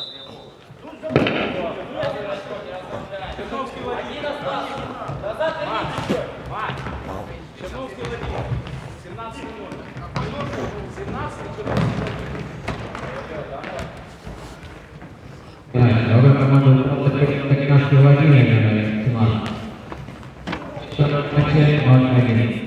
А що ще зараз, я помню. Черновський Владимир. Мать. Черновський Владимир. 17 минут. 17 Новая команда Токинашки Владимир, Тиман. Счет начали 0-1.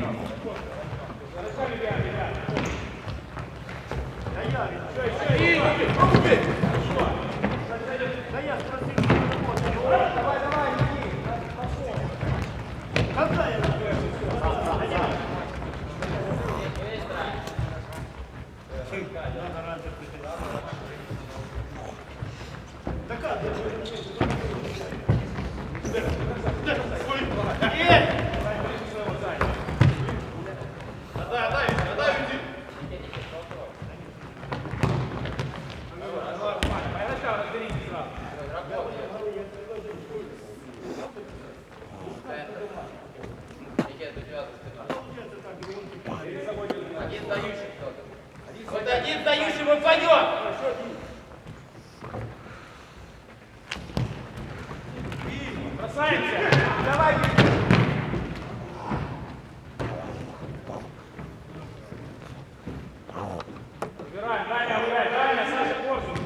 Вот один дающий выпадет. Бросаемся. Давай. Убираем, Даня, убирай, Даня, Саша, Корсун.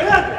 Это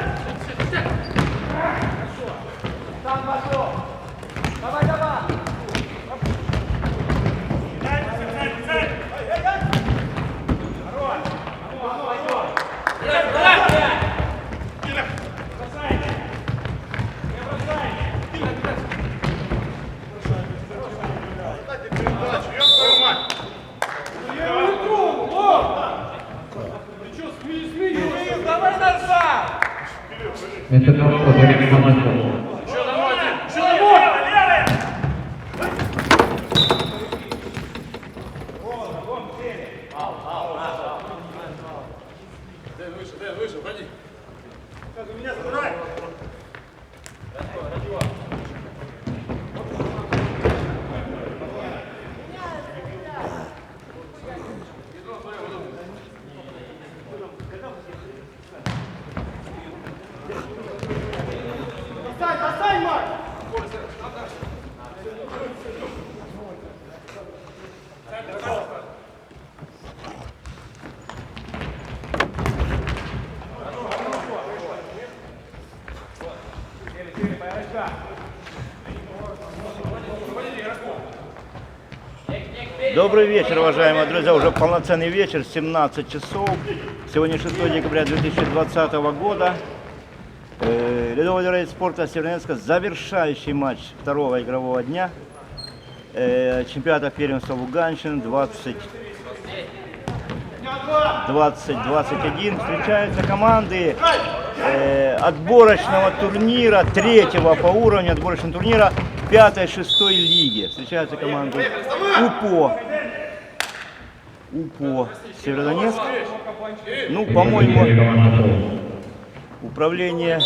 Добрый вечер, уважаемые друзья. Уже полноценный вечер, 17 часов. Сегодня 6 декабря 2020 года. Э, Ледовый рейд спорта Северодонецка. Завершающий матч второго игрового дня. Э, чемпионата первенства Луганщины 20 20-21 встречаются команды э, отборочного турнира, третьего по уровню отборочного турнира 5-6 лиги. Встречаются команды УПО. УПО Северодонецк. Ну, по-моему, управление,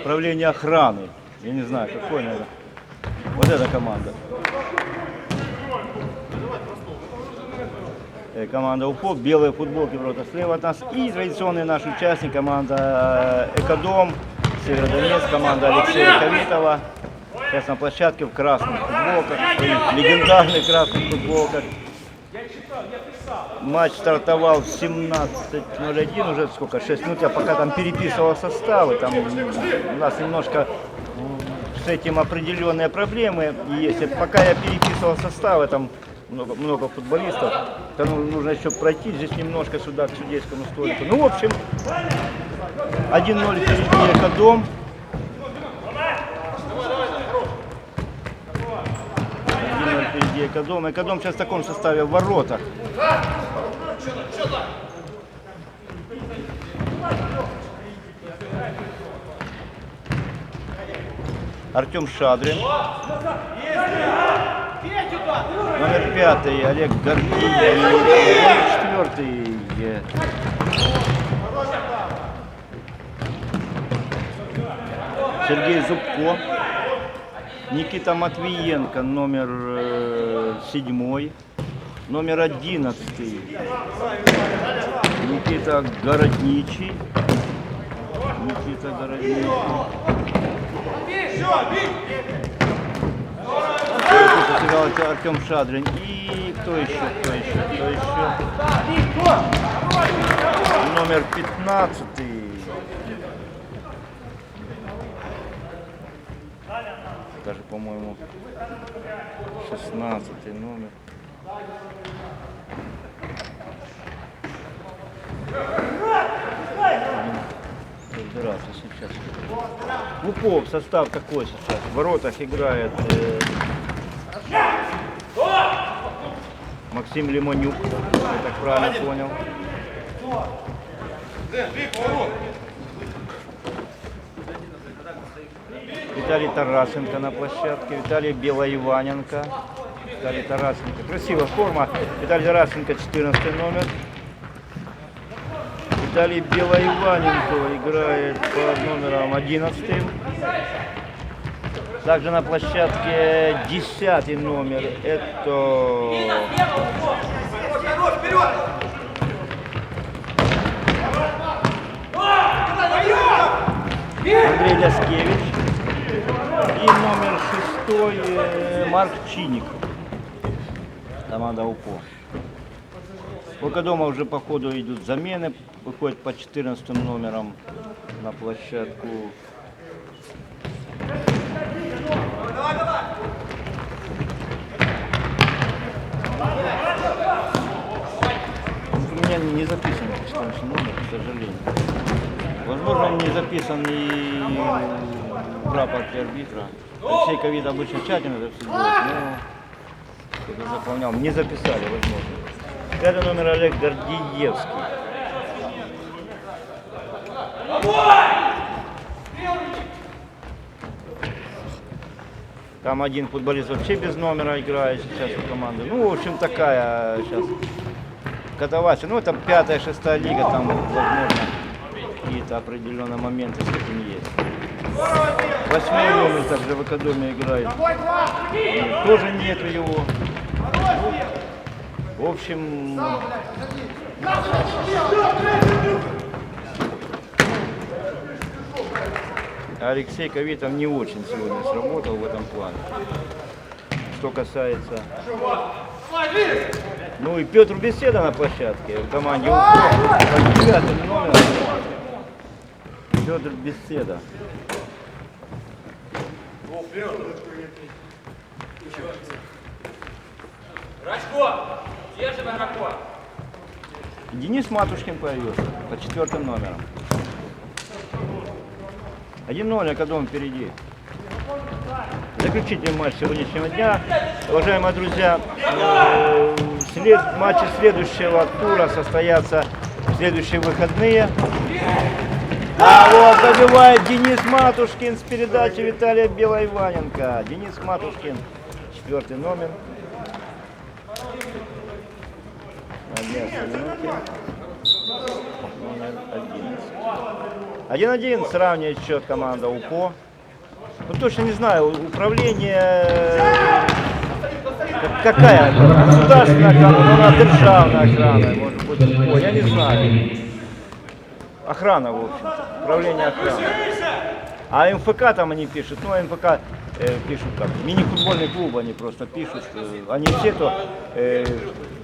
управление охраны. Я не знаю, какой, наверное. Вот эта команда. Э, команда УФО, белые футболки просто слева от нас. И традиционный наш участник, команда э, Экодом, Северодонецк, команда Алексея Кавитова. Сейчас на площадке в красных футболках, своих легендарных красных футболках. Матч стартовал в 17.01, уже сколько, 6 минут. Я пока там переписывал составы, там у нас немножко с этим определенные проблемы есть. Пока я переписывал составы, там много, много футболистов. Там ну- нужно еще пройти здесь немножко сюда, к судейскому столику. Ну, в общем, 1-0 впереди Экодом. 1-0 впереди Экодом. Экодом сейчас в таком составе в воротах. Артем Шадрин. Номер пятый Олег Гордиев. Номер четвертый Сергей Зубко. Никита Матвиенко, номер э, седьмой. Номер одиннадцатый. Никита Городничий. Никита Городничий. Потерял Артем Шадрин. И кто еще, кто еще, кто еще? Номер 15. Даже, по-моему, 16 номер. Разбираться сейчас. Лупов состав такой сейчас. В воротах играет э, Максим Лимонюк, я так правильно понял. Виталий Тарасенко на площадке, Виталий Белоиваненко. Виталий Тарасенко. Красивая форма. Виталий Тарасенко 14 номер. Виталий Белоиваненко играет под номером 11. Также на площадке 10 номер. Это Андрей Ляскевич. И номер шестой э, Марк Чиник. Команда УПО. Пока дома уже по ходу идут замены. Выходит по 14 номерам на площадку. У меня не записан 14 номер, к сожалению. Возможно, не записан и в рапорте арбитра. Алексей Ковид обычно тщательно это все делает, но кто-то заполнял. Не записали, возможно. Пятый номер Олег Гордиевский. Там один футболист вообще без номера играет сейчас у команды. Ну, в общем, такая сейчас катавасия. Ну, это пятая, шестая лига, там, возможно, какие-то определенные моменты с этим есть. Восьмой номер также в Академии играет. Тоже нету его. В общем, Алексей Ковитов не очень сегодня сработал в этом плане. Что касается... Ну и Петр Беседа на площадке в команде девятым номером. Петр Беседа. Рачко! Держим игрока! Денис Матушкин появился под четвертым номером. 1-0, Акадом впереди. Заключительный матч сегодняшнего дня. Уважаемые друзья, э, след, матчи следующего тура состоятся в следующие выходные. А вот забивает Денис Матушкин с передачи Виталия Белоиваненко. Денис Матушкин, четвертый номер. На 11 минуте. Номер 11. 1-1 сравнивает счет команда УПО. Ну точно не знаю, управление э, как- какая? Государственная охрана, ну, она державная охрана, может быть, УПО, я не знаю. Охрана, в общем управление охраны. А МФК там они пишут, ну МФК э, пишут как, мини-футбольный клуб они просто пишут, э, они все то э,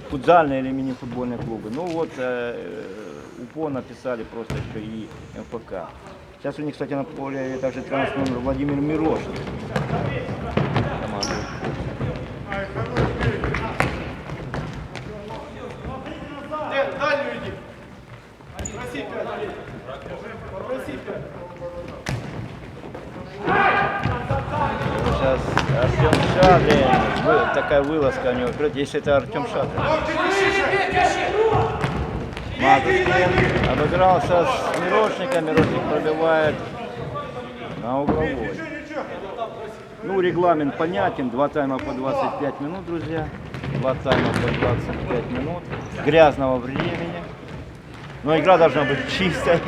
футзальные или мини-футбольные клубы. Ну вот э, э, УПО написали просто, что и МФК. Сейчас у них, кстати, на поле также трансфер Владимир Мирошник. Сейчас Артем Шадрин. Такая вылазка у него. Если это Артем Шадрин. Матушкин обыгрался с Мирошником. Мирошник пробивает на угловой. Ну, регламент понятен. Два тайма по 25 минут, друзья. Два тайма по 25 минут. Грязного времени. Но игра должна быть чистой.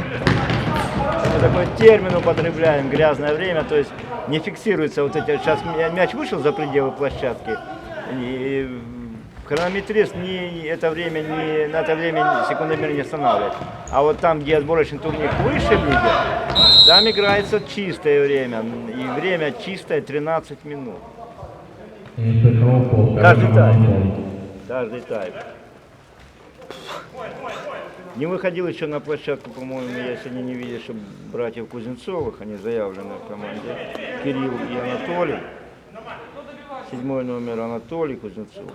Мы такой термин употребляем, грязное время, то есть не фиксируется вот эти, сейчас мя- мяч вышел за пределы площадки, и хронометрист не, это время не, на это время секундомер не останавливает. А вот там, где отборочный турнир выше лиги, там играется чистое время, и время чистое 13 минут, Каждый тайм. каждый тайм. Не выходил еще на площадку, по-моему, я сегодня не видел, что братьев Кузнецовых, они заявлены в команде, Кирилл и Анатолий. Седьмой номер Анатолий Кузнецов.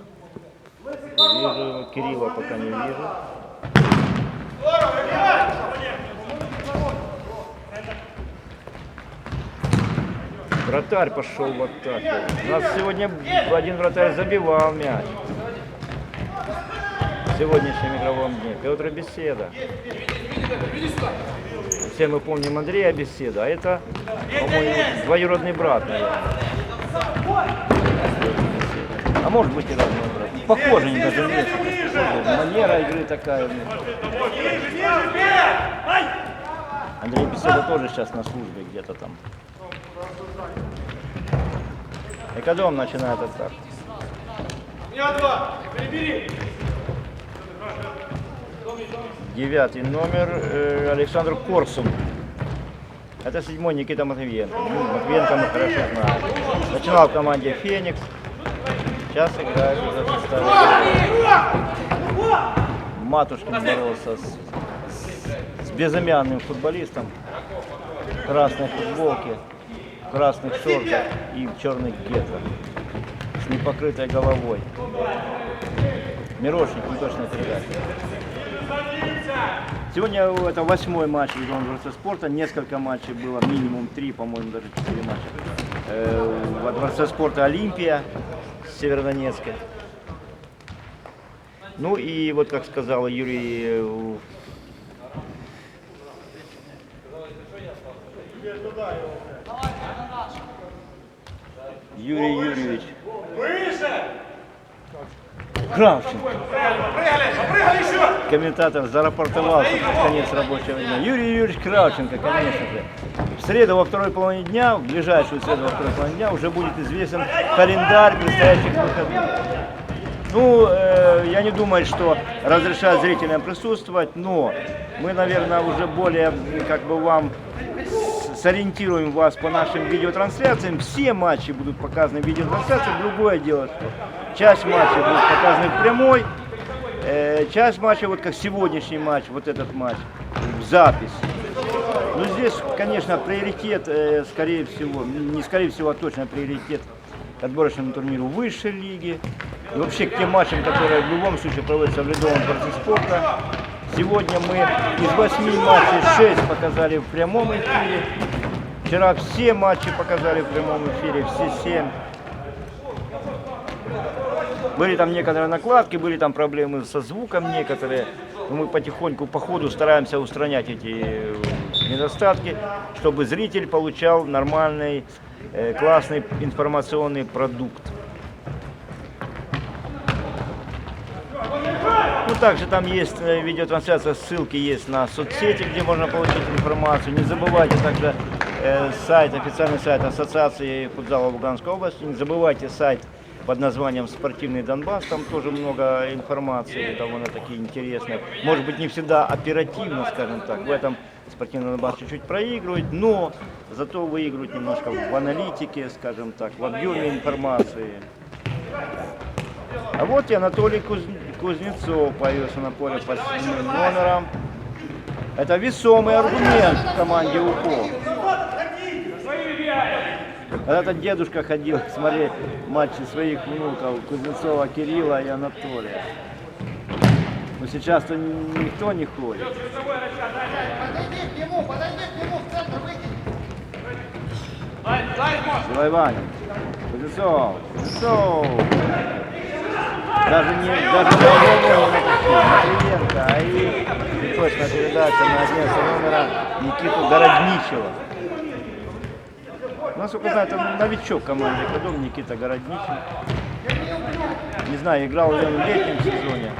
Вижу, Кирилла пока не вижу. Вратарь пошел в атаку. У нас сегодня один вратарь забивал мяч. В сегодняшнем игровом дне. Петр Беседа. Все мы помним Андрея Беседа, а это, по-моему, двоюродный брат, наверное. А может быть и родной брат. Похожи они даже внешне. Манера игры такая. Андрей Беседа тоже сейчас на службе где-то там. Экодом начинает атаку. Девятый номер э, Александр Корсун. Это седьмой Никита Матвиенко. Ну, Матвиенко мы хорошо знаем. Начинал в команде Феникс. Сейчас играет уже в составе. Матушкин боролся с, с безымянным футболистом в красной футболке, в красных шортах и в черных гетрах с непокрытой головой. Мирошник, не точно передача. Сегодня это восьмой матч Легион Дворца спорта. Несколько матчей было, минимум три, по-моему, даже четыре матча. Э, во Дворце спорта Олимпия Северодонецка. Ну и вот, как сказал Юрий, э, Юрий Юрьевич. Кравченко. Комментатор зарапортовался под конец рабочего дня. Юрий Юрьевич Кравченко, конечно же. В среду во второй половине дня, в ближайшую среду во второй половине дня уже будет известен календарь предстоящих выходных. Ну, э, я не думаю, что разрешают зрителям присутствовать, но мы, наверное, уже более как бы вам сориентируем вас по нашим видеотрансляциям. Все матчи будут показаны в видеотрансляции. Другое дело, что часть матчей будет показаны в прямой, э, часть матчей, вот как сегодняшний матч, вот этот матч, в запись. Ну, здесь, конечно, приоритет, э, скорее всего, не скорее всего, а точно приоритет отборочному турниру высшей лиги. И вообще к тем матчам, которые в любом случае проводятся в Ледовом дворце спорта. Сегодня мы из восьми матчей шесть показали в прямом эфире. Вчера все матчи показали в прямом эфире, все семь. Были там некоторые накладки, были там проблемы со звуком некоторые. Мы потихоньку по ходу стараемся устранять эти э, недостатки, чтобы зритель получал нормальный, э, классный информационный продукт. Ну, также там есть э, видеотрансляция, ссылки есть на соцсети, где можно получить информацию. Не забывайте также э, сайт, официальный сайт Ассоциации футзала Луганской области. Не забывайте сайт под названием «Спортивный Донбасс». Там тоже много информации, довольно-таки интересной. Может быть, не всегда оперативно, скажем так. В этом «Спортивный Донбасс» чуть-чуть проигрывает, но зато выигрывает немножко в аналитике, скажем так, в объеме информации. А вот и Анатолий Куз- Кузнецов появился на поле под номером. Это весомый аргумент команде УКО. Этот дедушка ходил смотреть матчи своих внуков Кузнецова Кирилла и Анатолия. Но сейчас-то никто не ходит. Подойди к нему, подойди к нему, в центр выйди. Давай, Ваня. Кузнецов, Кузнецов. Даже не, даже не а и точно передача на 11 номера Никиту Городничева. Насколько знаю, это новичок в команде Никита Городничев. Не знаю, играл ли он в летнем сезоне.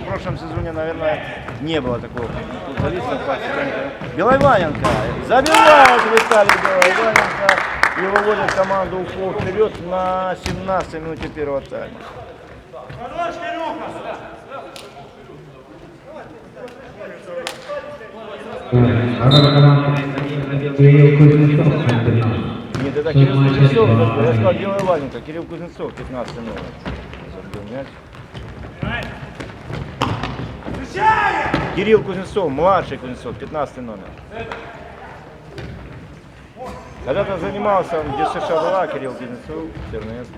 В прошлом сезоне, наверное, не было такого футболиста. как Белованенко. Забивает Виталий Белованенко и выводит команду УФО вперед на 17 минуте первого тайма. Араб Кирилл Кузнецов, это Кирилл Кузнецов, я сказал Белованенко, Кирилл Кузнецов, 15 номер. Кирилл Кузнецов, младший Кузнецов, 15 номер. Когда-то занимался он, где США была, Кирилл Кузнецов, Чернец.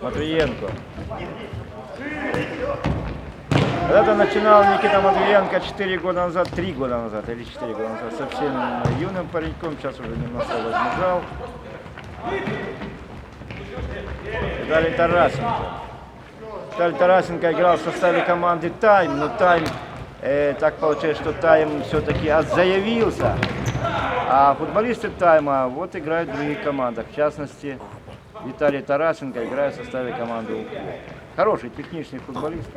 Матвиенко. Когда-то начинал Никита Матвиенко 4 года назад, 3 года назад или 4 года назад, совсем юным пареньком, сейчас уже немножко возмужал. Виталий Тарасенко. Виталий Тарасенко играл в составе команды Тайм, но Тайм, э, так получилось, что Тайм все-таки заявился. А футболисты Тайма вот играют в других командах. В частности, Виталий Тарасенко играет в составе команды УКУ. Хороший техничный футболист.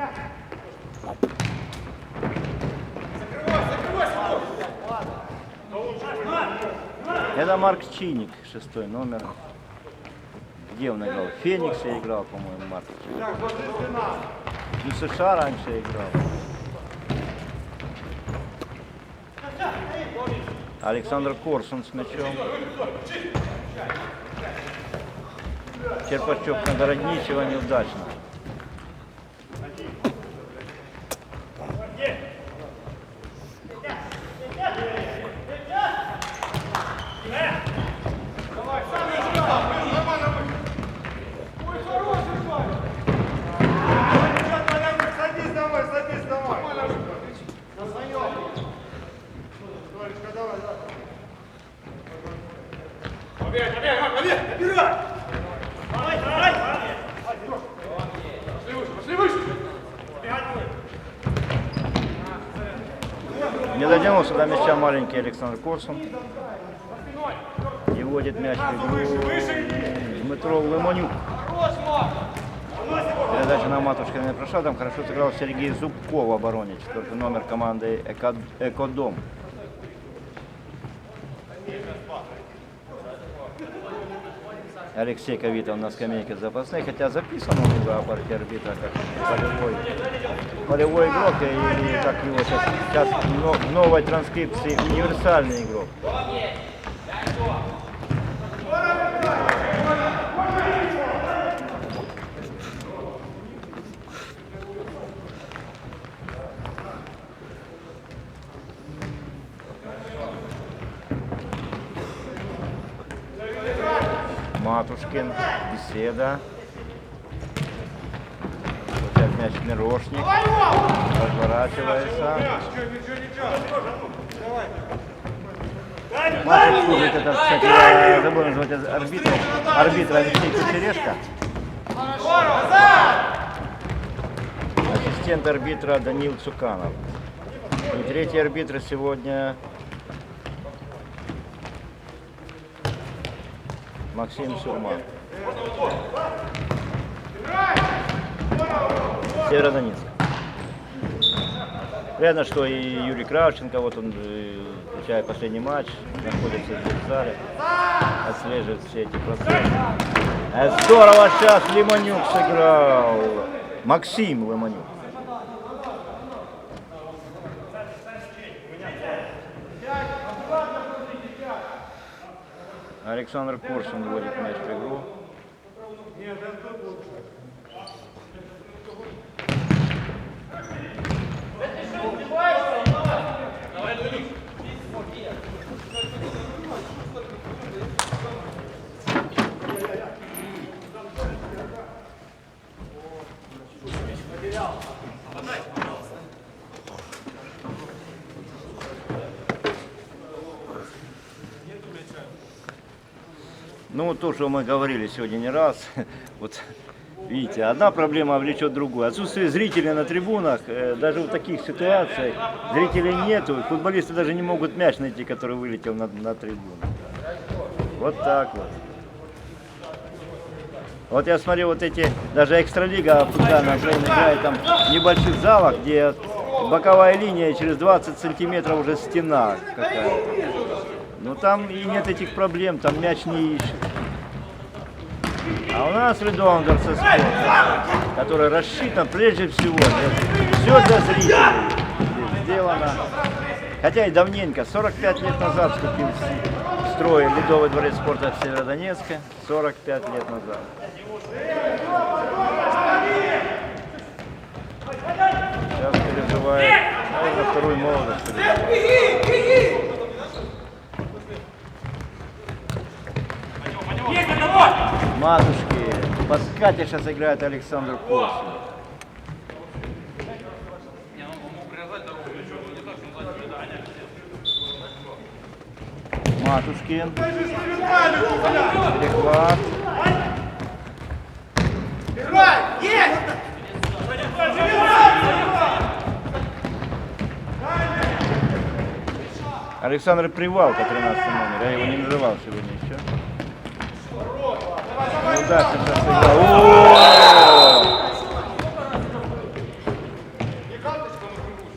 Это Марк Чиник, шестой номер. Где он играл? В Фениксе играл, по-моему, Марк Чиник. Ну, в США раньше играл. Александр Корсун с мячом. Черпачев на Городничего неудачно. Садись давай, садись давай. Толечка, давай, давай. Побег, побег, побег, вперед! Давай, давай! Пошли выше, пошли выше! Не дотянулся до мяча маленький Александр Корсун. И вводит мяч в игру Дмитро Лимонюк. Передача на матушка не прошла, там хорошо сыграл Сергей Зубко в обороне, четвертый номер команды Эко- Экодом. Алексей Ковитов на скамейке запасных, хотя записан он в зоопарке арбитра как полевой, полевой игрок, и как его сейчас, сейчас в новой транскрипции универсальный игрок. Матушкин, беседа. Мяч Мирошник. Разворачивается. Матушкин служит это, кстати, я забыл назвать арбитром. Арбитр Алексей Кучерешко. Ассистент арбитра Данил Цуканов. И третий арбитр сегодня Максим Сурман. Северодонецк. Понятно, что и Юрий Кравченко, вот он, э, включая последний матч, находится здесь в зале, отслеживает все эти процессы. Э, Здорово сейчас Лимонюк сыграл. Максим Лимонюк. Александр Коршин вводит мяч в игру. То, что мы говорили сегодня не раз, вот видите, одна проблема влечет другую. Отсутствие зрителей на трибунах, э, даже в таких ситуациях зрителей нету, футболисты даже не могут мяч найти, который вылетел на, на трибуну. Вот так вот. Вот я смотрю, вот эти, даже экстралига футбольная играет там в небольших залах, где боковая линия через 20 сантиметров уже стена какая-то. Ну там и нет этих проблем, там мяч не ищет. А у нас Редондер со спорта, который рассчитан прежде всего, все для зрителей сделано. Хотя и давненько, 45 лет назад вступил в строй Ледовый дворец спорта в Северодонецке, 45 лет назад. Сейчас переживает, наверное, вторую молодость. переживает. Есть одного! Матушки, Паскате сейчас играет Александр Корсун. Матушкин. Перехват. Играй! Есть! Александр Привалко, 13 номер. Я его не называл сегодня еще.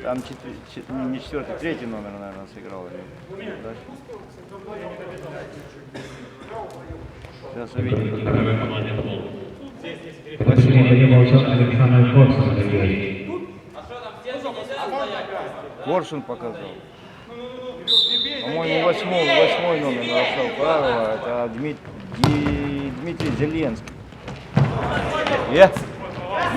Там не четвертый, третий номер, наверное, сыграл. Сейчас увидим. Забил? Коршун показал. По-моему, восьмой, восьмой номер нарушал правила. Это Дмит- Ди- Дмитрий Зеленский. Я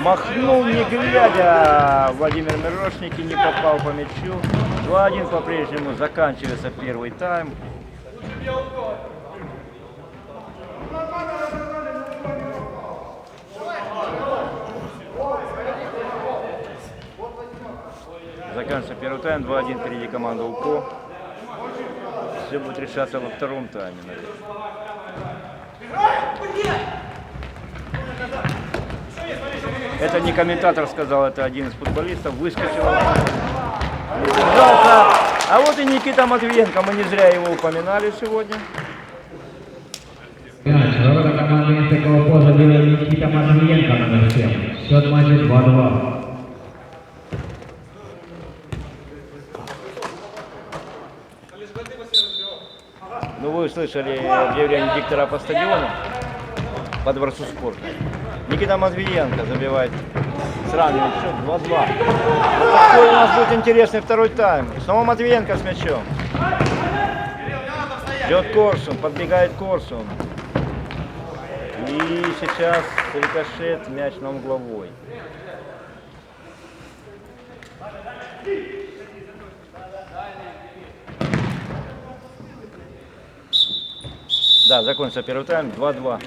махнул, не глядя. Владимир Мирошники не попал по мячу. 2-1 по-прежнему заканчивается первый тайм. Заканчивается первый тайм, 2-1 впереди команда УКО. Все будет решаться во втором тайме, наверное. Это не комментатор сказал, это один из футболистов. Выскочил. А вот и Никита Матвиенко. Мы не зря его упоминали сегодня. Ворота Никита Матвиенко номер 7. Счет матча 2-2. Услышали объявление диктора по стадиону, по дворцу спорта. Никита Матвиенко забивает сравнивает счет 2-2. Вот такой у нас будет интересный второй тайм. Снова Матвиенко с мячом. Идет Корсун, подбегает Корсун. И сейчас рикошет, мяч на угловой. Да, закончился первый тайм, 2-2.